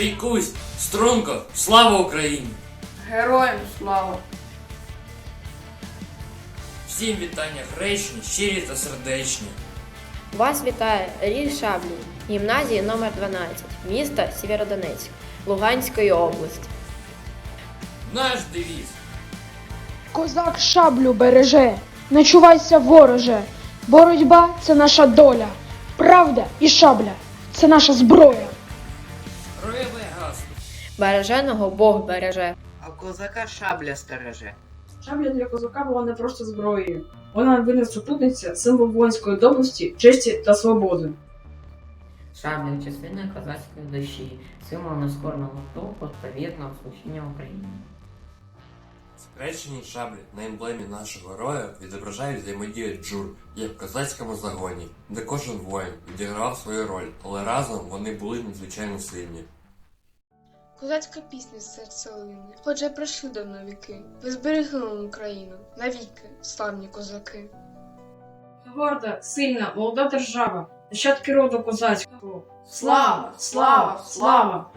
Шийкусь, струнко, слава Україні! Героям слава! Всім вітання гречні, щирі та сердечні. Вас вітає Ріль Шаблін, гімназії номер 12 міста Сєвєродонецьк Луганської області. Наш девіз. Козак шаблю береже, не чувайся вороже. Боротьба це наша доля. Правда і шабля це наша зброя. Роєве гасло. Береженого Бог береже. А козака шабля стереже. Шабля для козака була не просто зброєю. Вона винна супутниця, символ воїнської доблесті, честі та свободи. Шабля частина козацької душі, символ нескорного духу та вірного служіння Україні. Скрещені шаблі на емблемі нашого героя відображають взаємодію джур, як в козацькому загоні, де кожен воїн відігравав свою роль, але разом вони були надзвичайно сильні. Козацька пісня з серця лине, Отже, пройшли давно віки. Ви зберегли нам Україну навіки, славні козаки. Горда, сильна, молода держава, нащадки роду козацького. Слава, слава, слава!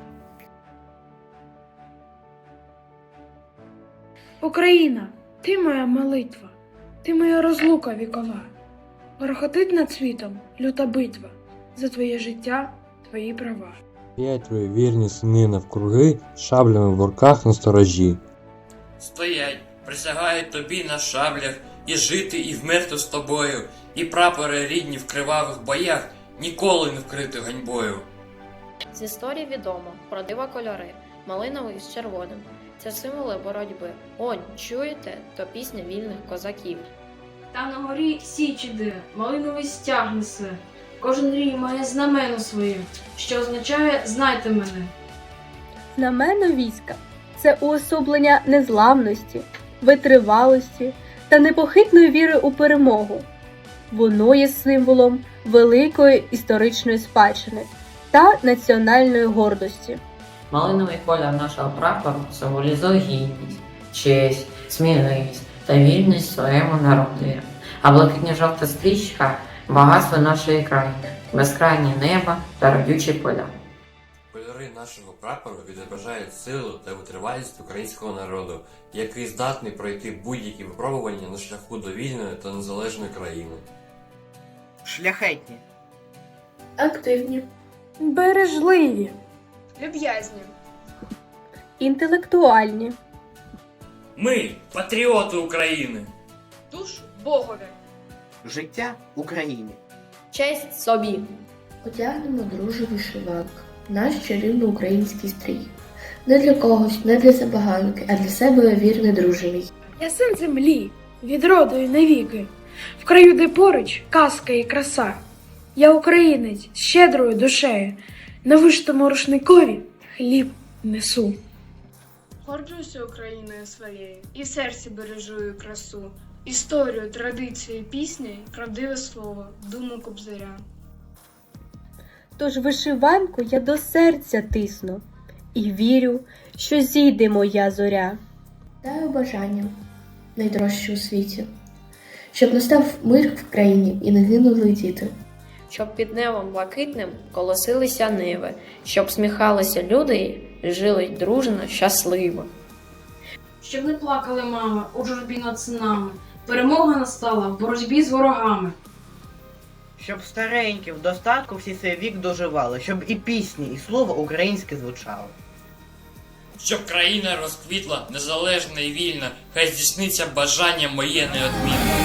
Україна, ти моя молитва, ти моя розлука вікова. Грохотить над світом люта битва за твоє життя, твої права. П'ять твої вірні сини навкруги, з шаблями в руках на сторожі. Стоять, присягають тобі на шаблях, і жити, і вмерти з тобою, і прапори рідні в кривавих боях ніколи не вкрити ганьбою. З історії відомо про дива кольори, малиновий з червоним. Це символи боротьби. Онь, чуєте? То пісня вільних козаків. Там на горі січ іде, малиновий стяг несе. Кожен рій має знамено своє, що означає знайте мене. Знамено війська це уособлення незламності, витривалості та непохитної віри у перемогу. Воно є символом великої історичної спадщини та національної гордості. Малиновий колір нашого прапору символізує гідність, честь, сміливість та вільність своєму народу. А блакитня-жовта стрічка багатство нашої країни, безкрайнє небо та родючі поля. Кольори нашого прапору відображають силу та витривалість українського народу, який здатний пройти будь-які випробування на шляху до вільної та незалежної країни. Шляхетні. Активні, Бережливі. Люб'язні, інтелектуальні, Ми патріоти України! душу Богові. Життя Україні. Честь собі! Одягнемо дружу вишиванку, наш чарівно український стрій. Не для когось, не для забаганки, а для себе вірний дружевий. Я син землі, від роду і навіки, в краю, де поруч казка і краса. Я українець з щедрою душею, на виштому рушникові хліб несу. Горджуся Україною своєю і в серці бережу її красу. Історію, традицію, пісні, правдиве слово, думу кобзаря. Тож вишиванку я до серця тисну і вірю, що зійде моя зоря. Даю бажання найдорожче у світі, щоб настав мир в країні і не гинули діти. Щоб під небом блакитним колосилися ниви, щоб сміхалися люди і жили дружно, щасливо. Щоб не плакали мами у журбі над синами. Перемога настала в боротьбі з ворогами. Щоб старенькі в достатку всі свій вік доживали, щоб і пісні, і слово українське звучало. Щоб країна розквітла незалежна і вільна, хай здійсниться бажання моє неодмінне.